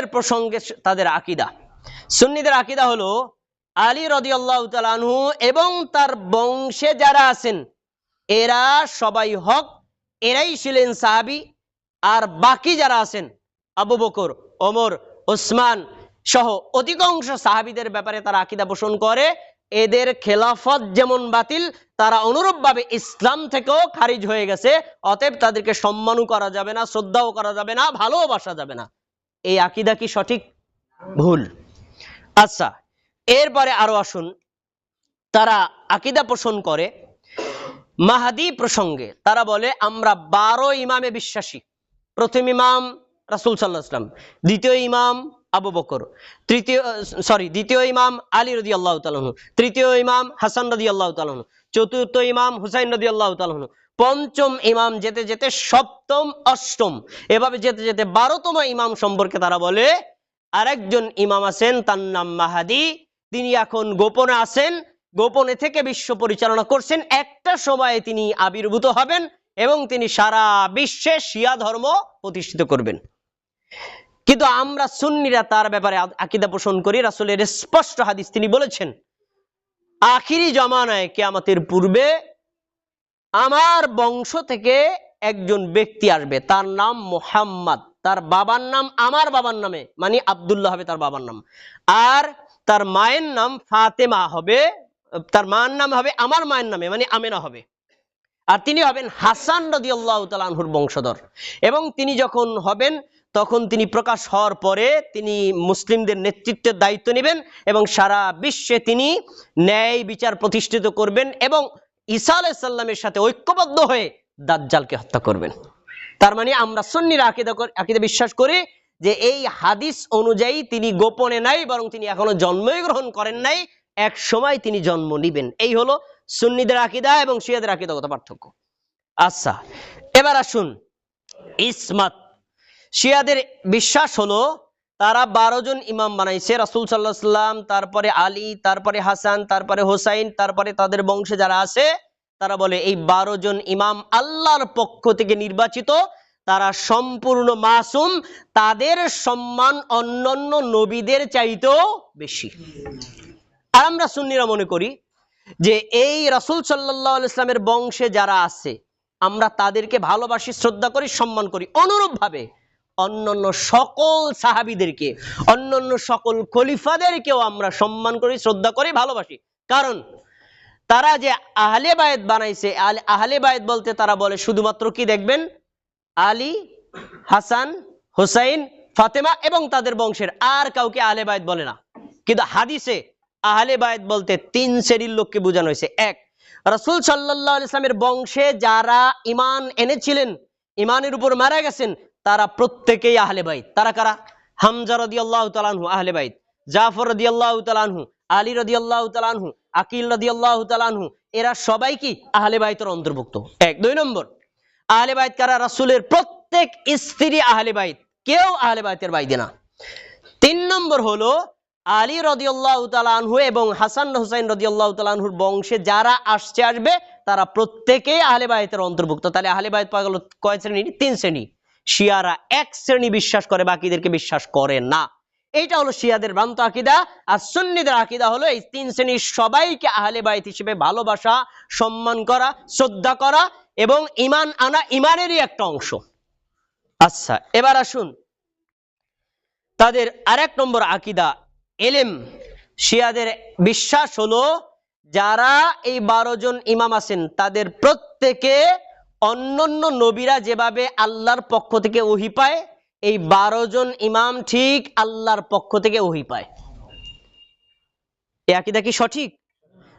সুন্নিদের প্রসঙ্গে তাদের আকিদা। সুন্নিদের আকিদা হলো আলী রদিয়াল্লাহ তালানহু এবং তার বংশে যারা আছেন, এরা সবাই হক, এরাই ছিলেন সাহাবি। আর বাকি যারা আছেন, আবু বকর, ওমর, ওসমান সহ অধিকাংশ সাহাবিদের ব্যাপারে তারা আকিদা পোষণ করে। এদের খেলাফত যেমন বাতিল, তারা অনুরূপভাবে ইসলাম থেকেও খারিজ হয়ে গেছে। অতএব তাদেরকে সম্মানও করা যাবে না, শ্রদ্ধাও করা যাবে না ভালোবাসা যাবে না। এই আকিদা কি সঠিক? ভুল। আচ্ছা এরপরে আরও আসুন। তারা আকিদা পোষণ করে মাহাদি প্রসঙ্গে। তারা বলে, আমরা বারো ইমামে বিশ্বাসী। প্রথম ইমাম রাসুল সাল্লাহ দ্বিতীয় ইমাম আবু বকর, তৃতীয়, সরি, দ্বিতীয় ইমাম আলী রদি আল্লাহ তালন তৃতীয় ইমাম হাসান রদি আল্লাহ তালন চতুর্থ ইমাম হুসাইন নদী আল্লাহ তালন পঞ্চম ইমাম যেতে যেতে সপ্তম, অষ্টম। এভাবে যেতে যেতে বারোতম ইমাম সম্পর্কে তারা বলে, আরেকজন ইমাম আছেন, তার নাম মাহাদি। তিনি এখন গোপনে আছেন, গোপনে থেকে বিশ্ব পরিচালনা করছেন। একটা সময়ে তিনি আবির্ভূত হবেন এবং তিনি সারা বিশ্বে শিয়া ধর্ম প্রতিষ্ঠিত করবেন। কিন্তু আমরা সুন্নিরা তার ব্যাপারে আকিদা পোষণ করি। রাসূলের স্পষ্ট হাদিস তিনি বলেছেন আখিরি জমানায় কেয়ামতের পূর্বে আমার বংশ থেকে একজন ব্যক্তি আসবে। তার নাম মোহাম্মদ। তার বাবার নাম আমার বাবার নামে মানে আব্দুল্লাহ হবে তার বাবার নাম। আর তার মায়ের নাম ফাতেমা হবে, তার মায়ের নাম হবে আমার মায়ের নামে মানে আমেনা হবে। আর তিনি হবেন হাসান রদিয়াল্লাহ তালানহুর বংশধর। এবং তিনি যখন হবেন তখন তিনি প্রকাশ হওয়ার পরে তিনি মুসলিমদের নেতৃত্বের দায়িত্ব নেবেন এবং সারা বিশ্বে তিনি ন্যায় বিচার প্রতিষ্ঠিত করবেন এবং ঈসা আলাইসাল্লামের সাথে ঐক্যবদ্ধ হয়ে দাজ্জালকে হত্যা করবেন। তার মানে আমরা সন্নিরা আকিদা আকিদা বিশ্বাস করি যে এই হাদিস অনুযায়ী তিনি গোপনে নাই, বরং তিনি এখনও জন্মই গ্রহণ করেন নাই, এক সময় তিনি জন্ম নিবেন। এই হলো সুন্নিদের আকিদা এবং শিয়াদের আকিদাগত পার্থক্য। আচ্ছা এবার আসুন ইসমাত শিয়াদের বিশ্বাস হলো, তারা বারো জন ইমাম বানাইছে, রাসুল সাল্লাহ সাল্লাম তারপরে আলী, তারপরে হাসান, তারপরে হোসাইন, তারপরে তাদের বংশে যারা আছে, তারা বলে এই বারো জন ইমাম আল্লাহর পক্ষ থেকে নির্বাচিত, তারা সম্পূর্ণ মাসুম, তাদের সম্মান অন্যান্য নবীদের চাইতেও বেশি। আর আমরা সুন্নিরা মনে করি যে এই রাসুল সাল্লাহ ইসলামের বংশে যারা আছে, আমরা তাদেরকে ভালোবাসি, শ্রদ্ধা করি, সম্মান করি অনুরূপ ভাবে অন্যান্য সকল সাহাবিদেরকে, অন্যান্য সকল খলিফাদেরকেও আমরা সম্মান করি, শ্রদ্ধা করি, ভালোবাসি। কারণ তারা যে আহলে বায়েত বানাইছে, আহলে বায়েত বলতে তারা বলে শুধুমাত্র কি দেখবেন? আলী, হাসান, হোসাইন, ফাতেমা এবং তাদের বংশের আর কাউকে আহলে বায়েত বলে না। কিন্তু হাদিসে আহলে বায়েত বলতে তিন শ্রেণির লোককে বোঝানো হয়েছে। এক, রাসূল সাল্লাল্লাহু আলাইহি বংশে যারা ইমান এনেছিলেন ইমানের উপর মারা গেছেন তারা প্রত্যেকেই আহলে বাইত। তারা কারা? হামজা রাদিয়াল্লাহু তাআলা আনহু, আহলে বাইত। জাফর রাদিয়াল্লাহু তাআলা আনহু, আলী রাদিয়াল্লাহু আল্লাহ আনহু, আকিল রাদিয়াল্লাহু তাআলা আনহু, এরা সবাই কি আহলে বাইতের অন্তর্ভুক্ত? এক, দুই নম্বর, আহলে বাইত কারা? রাসুলের প্রত্যেক স্ত্রী আহলে বাইত। কেউ আহলে বাইতের বাইদে না। তিন নম্বর হলো, আলী রদিয়াল্লাহ আনহু এবং হাসান হুসাইন রদিয়াল্লাহ আনহুর বংশে যারা আসছে, আসবে, তারা প্রত্যেকেই আহলে বায়তের অন্তর্ভুক্ত। তাহলে আহলে বায়ত পাওয়া কয় শ্রেণি? তিন শ্রেণি। শিয়ারা এক শ্রেণি বিশ্বাস করে, বাকিদেরকে বিশ্বাস করে না। এইটা হলো শিয়াদের ভ্রান্ত আকিদা, আর সুন্নিদের আকিদা হলো এই তিন শ্রেণির সবাইকে আহলে বায়ত হিসেবে ভালোবাসা, সম্মান করা, শ্রদ্ধা করা এবং ইমান আনা ইমানেরই একটা অংশ। আচ্ছা এবার আসুন তাদের আরেক নম্বর আকিদা, এলেম। শিয়াদের বিশ্বাস হলো, যারা এই বারো জন ইমাম আছেন, তাদের প্রত্যেকে অন্যান্য নবীরা যেভাবে আল্লাহর পক্ষ থেকে ওহি পায়, এই বারো জন ইমাম ঠিক আল্লাহর পক্ষ থেকে ওহি পায়। এ আকিদা কি সঠিক?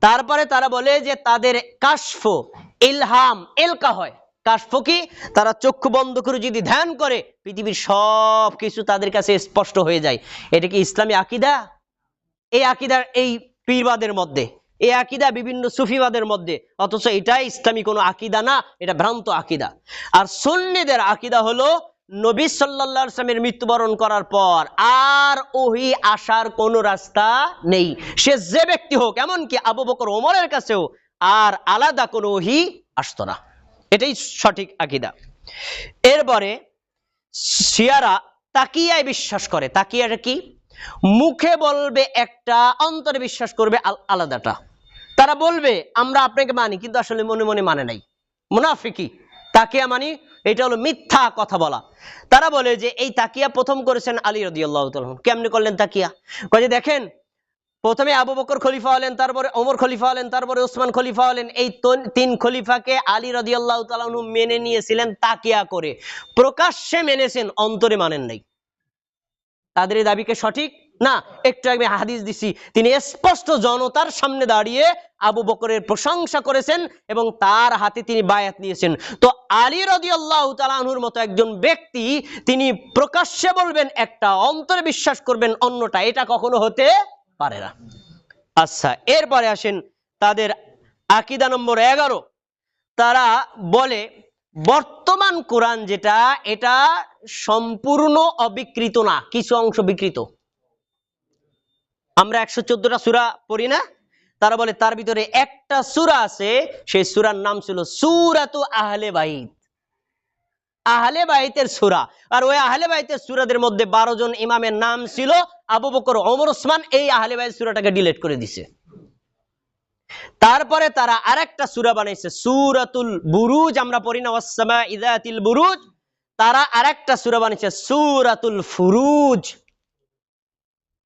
তারপরে তারা বলে যে তাদের কাশফ, ইলহাম, এলকা হয়। কাশফ কি? তারা চক্ষু বন্ধ করে যদি ধ্যান করে, পৃথিবীর সব কিছু তাদের কাছে স্পষ্ট হয়ে যায়। এটা কি ইসলামী আকিদা? এই আকিদার এই পীরবাদের মধ্যে। এই আকিদা বিভিন্ন সুফিবাদের মধ্যে, অথচ এটা ইসলামী কোনো আকিদা না, এটা ভ্রান্ত আকিদা। আর সুন্নিদের আকিদা হলো নবী আলাইহি ওয়াসাল্লামের মৃত্যুবরণ করার পর আর ওহি আসার কোনো রাস্তা নেই। সে যে ব্যক্তি হোক, এমনকি আবু বকর ওমরের কাছেও আর আলাদা কোনো ওহি আসতো না। এটাই সঠিক আকিদা। এরপরে শিয়ারা তাকিয়ায় বিশ্বাস করে। তাকিয়াটা কি? মুখে বলবে একটা, অন্তরে বিশ্বাস করবে আলাদাটা। তারা বলবে, আমরা আপনাকে মানি, কিন্তু আসলে মনে মনে মানে নাই। মুনাফিকি, তাকিয়া মানি, এটা হলো মিথ্যা কথা বলা। তারা বলে যে, এই তাকিয়া প্রথম করেছেন আলী রদিয়াল্লাহ কেমনি করলেন তাকিয়া? কয়ে দেখেন, প্রথমে আবু বকর খলিফা হলেন, তারপরে ওমর খলিফা হলেন, তারপরে ওসমান খলিফা হলেন। এই তিন খলিফাকে আলী রদিয়াল্লাহ তালাহু মেনে নিয়েছিলেন তাকিয়া করে। প্রকাশ্যে মেনেছেন, অন্তরে মানেন নাই। তাদের এই দাবিকে সঠিক? না। একটু আমি হাদিস দিছি। তিনি স্পষ্ট জনতার সামনে দাঁড়িয়ে আবু বকরের প্রশংসা করেছেন এবং তার হাতে তিনি বায়াত নিয়েছেন। তো আলী রদিয়াল্লাহ তালাহুর মতো একজন ব্যক্তি, তিনি প্রকাশ্যে বলবেন, একটা অন্তরে বিশ্বাস করবেন, অন্যটা এটা কখনো হতে পারে না। আচ্ছা এরপরে আসেন তাদের আকিদা নম্বর এগারো। তারা বলে, বর্তমান কোরআন যেটা, এটা সম্পূর্ণ অবিকৃত না। কিছু অংশ বিকৃত। আমরা একশো চোদ্দটা সুরা পড়ি না? তারা বলে, তার ভিতরে একটা সুরা আছে, সেই সুরার নাম ছিল সুরাতু আহলে বাইত। আহলে বাইতের সুরা। আর ওই আহলে বাইতের সুরাদের মধ্যে বারো জন ইমামের নাম ছিল আবু বকর, ওমর, ওসমান, এই আহলে বাইত সুরাটাকে ডিলিট করে দিছে। তারপরে তারা আরেকটা সুরা বানাইছে, সুরাতুল বুরুজ। আমরা পড়ি না ওয়াসসামা ইদাতিল বুরুজ। তারা আরেকটা সুরা বানিয়েছে, সুরাতুল ফুরুজ।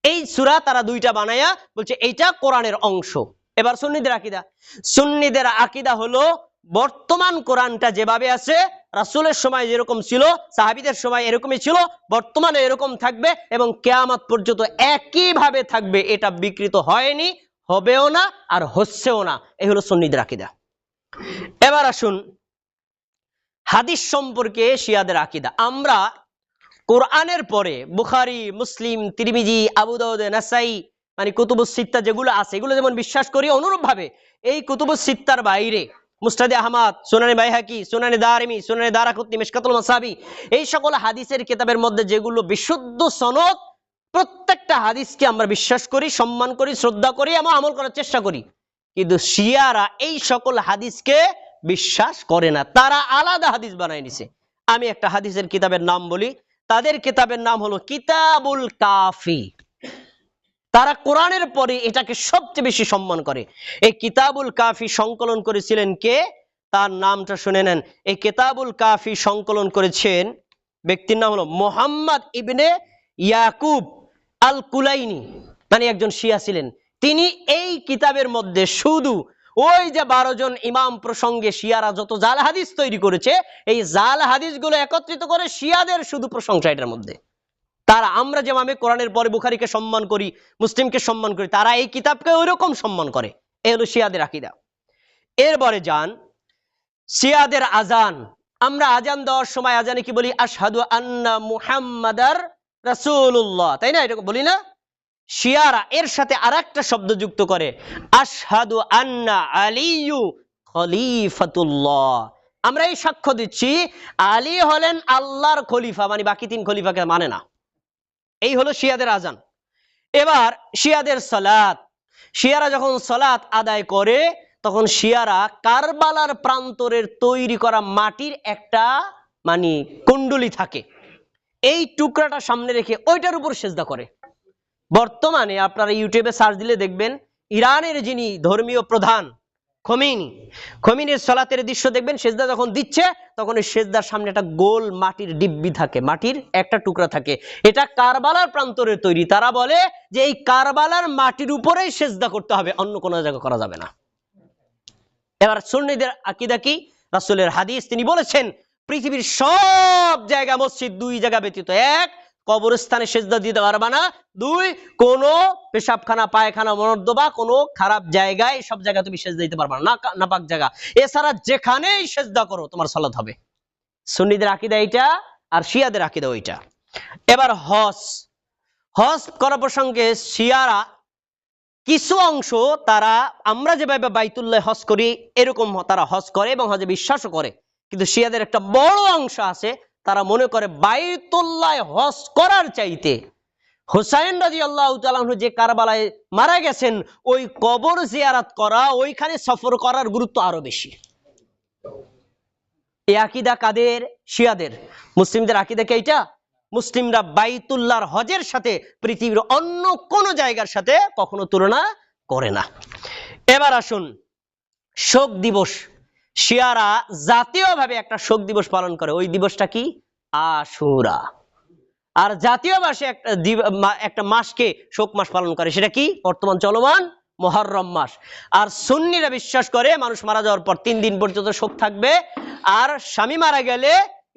এই সুরা তারা দুইটা বানায়া বলছে, এইটা কোরআনের অংশ। এবার সুন্নিদের আকিদা। সুন্নিদের আকিদা হলো, বর্তমান কোরআনটা যেভাবে আছে, রাসুলের সময় যেরকম ছিল, সাহাবিদের সময় এরকমই ছিল, বর্তমানে এরকম থাকবে এবং কেয়ামত পর্যন্ত একইভাবে থাকবে। এটা বিকৃত হয়নি, হবেও না, আর হচ্ছেও না। এই হলো সুন্নিদের আকিদা। এবার আসুন হাদিস সম্পর্কে শিয়াদের আকিদা। আমরা কোরআনের পরে বুখারি, মুসলিম, তিরমিজি, আবু দাউদ, নাসাই মানে কুতুবুস সিত্তা যেগুলো আছে, এগুলো যেমন বিশ্বাস করি অনুরূপ ভাবে এই কুতুবুস সিত্তার বাইরে মুস্তাদে আহমদ, সোনানি বাইহাকি, সোনানি দারিমি, সোনানি দারাকুতনি মিশকাতুল মাসাবি, এই সকল হাদিসের কিতাবের মধ্যে যেগুলো বিশুদ্ধ সনদ, প্রত্যেকটা হাদিসকে আমরা বিশ্বাস করি, সম্মান করি, শ্রদ্ধা করি এবং আমল করার চেষ্টা করি। কিন্তু শিয়ারা এই সকল হাদিসকে বিশ্বাস করে না। তারা আলাদা হাদিস বানায় নিছে। আমি একটা হাদিসের কিতাবের নাম বলি। তাদের কিতাবের নাম হলো কিতাবুল কাফি। তারা কোরআনের পরে এটাকে সবচেয়ে বেশি সম্মান করে। এই কিতাবুল কাফি সংকলন করেছিলেন কে? তার নামটা শুনে নেন। এই কিতাবুল কাফি সংকলন করেছেন ব্যক্তির নাম হলো মোহাম্মদ ইবনে ইয়াকুব আল কুলাইনি মানে একজন শিয়া ছিলেন। তিনি এই কিতাবের মধ্যে শুধু ওই যে বারো জন ইমাম প্রসঙ্গে শিয়ারা যত জাল হাদিস তৈরি করেছে, এই জাল হাদিসগুলো একত্রিত করে শিয়াদের শুধু প্রশংসা এটার মধ্যে। তারা, আমরা যেভাবে কোরআনের পরে বুখারিকে সম্মান করি, মুসলিমকে সম্মান করি, তারা এই কিতাবকে ওইরকম সম্মান করে। এ হলো শিয়াদের আকিদা। এরপরে যান, শিয়াদের আজান আমরা আজান দেওয়ার সময় আজানে কি বলি? আশহাদু আন্না মুহাম্মাদার রাসূলুল্লাহ। তাই না? এটা বলি না? শিয়ারা এর সাথে আরেকটা শব্দ যুক্ত করে, আশহাদু আন্না আলিয়ু খলিফাতুল্লাহ। আমরা এই সাক্ষ্য দিচ্ছি, আলী হলেন আল্লাহর খলিফা মানে বাকি তিন খলিফাকে মানে না। এই হলো শিয়াদের আজান এবার শিয়াদের সালাত। শিয়ারা যখন সালাত আদায় করে, তখন শিয়ারা কারবালার প্রান্তরের তৈরি করা মাটির একটা মানে কুণ্ডলি থাকে। এই টুকরাটা সামনে রেখে ওইটার উপর সেজদা করে। বর্তমানে আপনারা ইউটিউবে সার্চ দিলে দেখবেন, ইরানের যিনি ধর্মীয় প্রধান, খমিনি, খমিনের সলাতের দৃশ্য দেখবেন, সেজদা যখন দিচ্ছে, তখন ওই সেজদার সামনে একটা গোল মাটির ডিব্বি থাকে, মাটির একটা টুকরা থাকে। এটা কারবালার প্রান্তরে তৈরি। তারা বলে যে এই কারবালার মাটির উপরেই সেজদা করতে হবে, অন্য কোনো জায়গা করা যাবে না। এবার সুন্নিদের আকিদা কি? রাসূলের হাদিস, তিনি বলেছেন, পৃথিবীর সব জায়গা মসজিদ দুই জায়গা ব্যতীত এক। কবরস্থানে সেজদা দিতে পারবা না। দুই, কোন পেশাবখানা, পায়খানা মনর্দবা কোনো খারাপ জায়গায় সব জায়গায় তুমি সেজদা দিতে পারবা না। নাপাক জায়গা। এছাড়া যেখানেই সেজদা করো, তোমার সালাত হবে। সুন্নিদের আকিদা এইটা আর শিয়াদের আকিদা ওইটা এবার হজ। হজ করা প্রসঙ্গে শিয়ারা কিছু অংশ তারা, আমরা যেভাবে বাইতুল্লাহ হজ করি, এরকম তারা হজ করে এবং হজে বিশ্বাসও করে। কিন্তু শিয়াদের একটা বড় অংশ আছে তারা মনে করে বাইতুল্লাহ হজ করার চাইতে। হুসাইন রাজি আল্লাহ যে কারবালায় মারা গেছেন, ওই কবর জিয়ারাত করা, ওইখানে সফর করার গুরুত্ব আরও বেশি। এই আকিদা কাদের? শিয়াদের। মুসলিমদের আকিদা কি এইটা? মুসলিমরা বাইতুল্লাহর হজের সাথে পৃথিবীর অন্য কোন জায়গার সাথে কখনো তুলনা করে না। এবার আসুন শোক দিবস শিয়ারা জাতীয়ভাবে একটা শোক দিবস পালন করে। ওই দিবসটা কি? আশুরা। আর জাতীয় মাসে একটা একটা মাসকে শোক মাস পালন করে। সেটা কি? বর্তমান চলমান মহরম মাস। আর সুন্নিরা বিশ্বাস করে, মানুষ মারা যাওয়ার পর তিন দিন পর্যন্ত শোক থাকবে। আর স্বামী মারা গেলে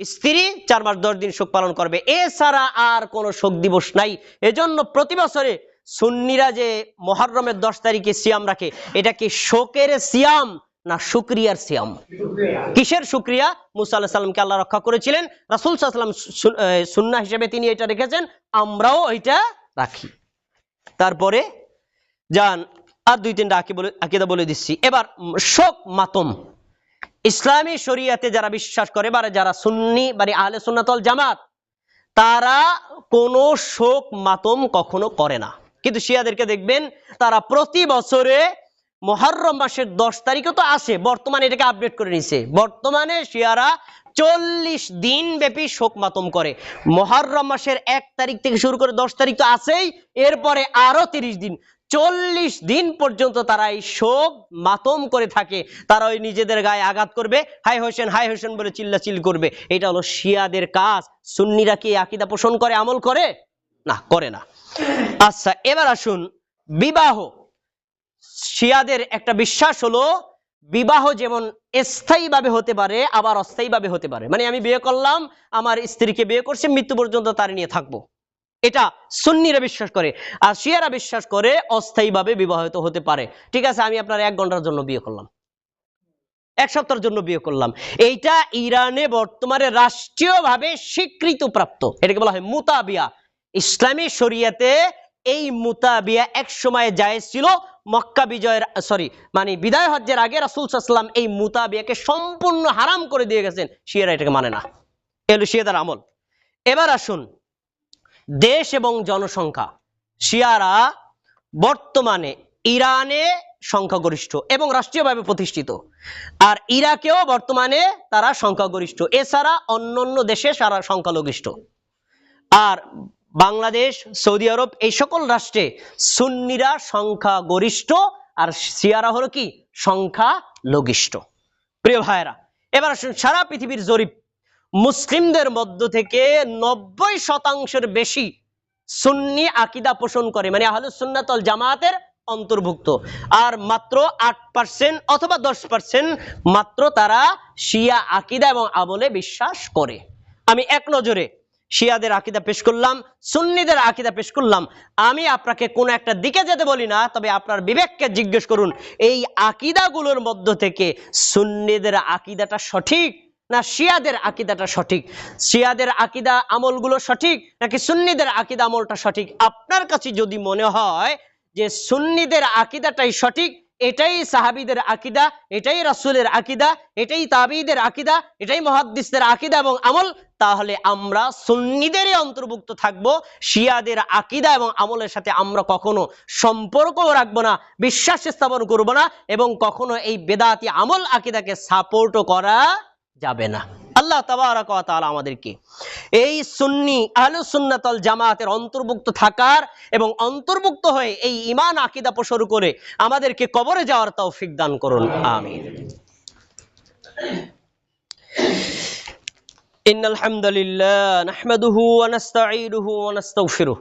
স্ত্রী চার মাস দশ দিন শোক পালন করবে। এছাড়া আর কোনো শোক দিবস নাই। এজন্য প্রতি বছরে সুন্নিরা যে মহরমের দশ তারিখে সিয়াম রাখে, এটা কি শোকের সিয়াম? না শুক্রিয়ার সিয়াম। কিসের শুক্রিয়া? মুসা আল্লাহ সাল্লামকে আল্লাহ রক্ষা করেছিলেন। রাসুল সাল্লাম সুন্না হিসেবে তিনি এটা রেখেছেন। আমরাও এটা রাখি। তারপরে যান আর দুই তিনটা আকি বলে আকিদা বলে দিচ্ছি। এবার, শোক মাতম। ইসলামী শরিয়াতে যারা বিশ্বাস করে বা যারা সুন্নি মানে আহলে সুন্নাতল জামাত, তারা কোনো শোক মাতম কখনো করে না। কিন্তু শিয়াদেরকে দেখবেন, তারা প্রতি বছরে মহরম মাসের দশ তারিখে তো আসে বর্তমানে এটাকে আপডেট করে নিছে বর্তমানে শিয়ারা চল্লিশ দিন ব্যাপী শোক মাতম করে। মহরম মাসের এক তারিখ থেকে শুরু করে দশ তারিখ তো আছেই, এরপরে আরও তিরিশ দিন। চল্লিশ দিন পর্যন্ত তারা এই শোক মাতম করে থাকে। তারা ওই নিজেদের গায়ে আঘাত করবে হাই হোসেন হাই হোসেন বলে চিল্লাচিল করবে। এটা হলো শিয়াদের কাজ। সুন্নিরা কি আকিদা পোষণ করে, আমল করে? না করে না। আচ্ছা এবার আসুন বিবাহ। শিয়াদের একটা বিশ্বাস হলো, বিবাহ যেমন স্থায়ীভাবে হতে পারে, আবার অস্থায়ীভাবে হতে পারে। মানে আমি বিয়ে করলাম, আমার স্ত্রীকে বিয়ে করছে, মৃত্যু পর্যন্ত তার নিয়ে থাকব। এটা সুন্নিরা বিশ্বাস করে, আর শিয়ারা বিশ্বাস করে অস্থায়ীভাবে বিবাহিত হতে পারে। ঠিক আছে, আমি আপনার এক ঘণ্টার জন্য বিয়ে করলাম। এক সপ্তাহের জন্য বিয়ে করলাম। এইটা ইরানে বর্তমানে রাষ্ট্রীয়ভাবে স্বীকৃত প্রাপ্ত। এটাকে বলা হয় মুতাবিয়া। ইসলামী শরিয়াতে এই মুতাবিয়া এক সময় জায়েজ ছিল মক্কা বিজয়ের সরি মানে বিদায় হজ্জের আগে রাসুল সাল্লাম এই মুতাবিয়াকে সম্পূর্ণ হারাম করে দিয়ে গেছেন। শিয়ারা এটাকে মানে না। এলো শিয়াদের আমল। এবার আসুন, দেশ এবং জনসংখ্যা। শিয়ারা বর্তমানে ইরানে সংখ্যাগরিষ্ঠ এবং রাষ্ট্রীয়ভাবে প্রতিষ্ঠিত। আর ইরাকেও বর্তমানে তারা সংখ্যাগরিষ্ঠ। এছাড়া অন্যান্য দেশে সারা সংখ্যালঘিষ্ঠ। আর বাংলাদেশ, সৌদি আরব, এই সকল রাষ্ট্রে সুন্নিরা সংখ্যা গরিষ্ঠ আর শিয়ারা হলো কি? সংখ্যা লঘিষ্ঠ প্রিয় ভাইয়েরা, এবার আসুন সারা পৃথিবীর জরিপ। মুসলিমদের মধ্য থেকে নব্বই শতাংশের বেশি সুন্নি আকিদা পোষণ করে মানে আহলে সুন্নাতল জামাতের অন্তর্ভুক্ত। আর মাত্র আট পার্সেন্ট অথবা দশ পার্সেন্ট মাত্র তারা শিয়া আকিদা এবং আবলে বিশ্বাস করে। আমি এক নজরে শিয়াদের আকিদা পেশ করলাম, সুন্নিদের আকিদা পেশ করলাম। আমি আপনাকে কোন একটা দিকে যেতে বলি না, তবে আপনার বিবেককে জিজ্ঞেস করুন, এই আকিদাগুলোর মধ্য থেকে সুন্নিদের আকিদাটা সঠিক না শিয়াদের আকিদাটা সঠিক? শিয়াদের আকিদা আমলগুলো সঠিক নাকি সুন্নিদের আকিদা আমলটা সঠিক? আপনার কাছে যদি মনে হয় যে সুন্নিদের আকিদাটাই সঠিক এটাই সাহাবিদের আকিদা, এটাই রাসূলের আকিদা, এটাই তাবিদের আকিদা, এটাই মহাদ্দিসদের আকিদা এবং আমল। তাহলে আমরা সুন্নিদেরই অন্তর্ভুক্ত থাকব, শিয়াদের আকিদা এবং আমলের সাথে আমরা কখনো সম্পর্কও রাখব না, বিশ্বাস স্থাপন করব না এবং কখনো এই বেদাতি আমল আকিদাকে সাপোর্টও করা যাবে না। আল্লাহ তাআলা আমাদেরকে এই সুন্নি আহলুস সুন্নাতল জামাতের অন্তর্ভুক্ত থাকার এবং অন্তর্ভুক্ত হয়ে এই ইমান আকিদা পোষণ করে আমাদেরকে কবরে যাওয়ার তাও দান করুন আমি ইন্নাল হামদুলিল্লাহ, নাহমাদুহু ওয়া নাস্তাঈনুহু ওয়া নাস্তাগফিরুহ।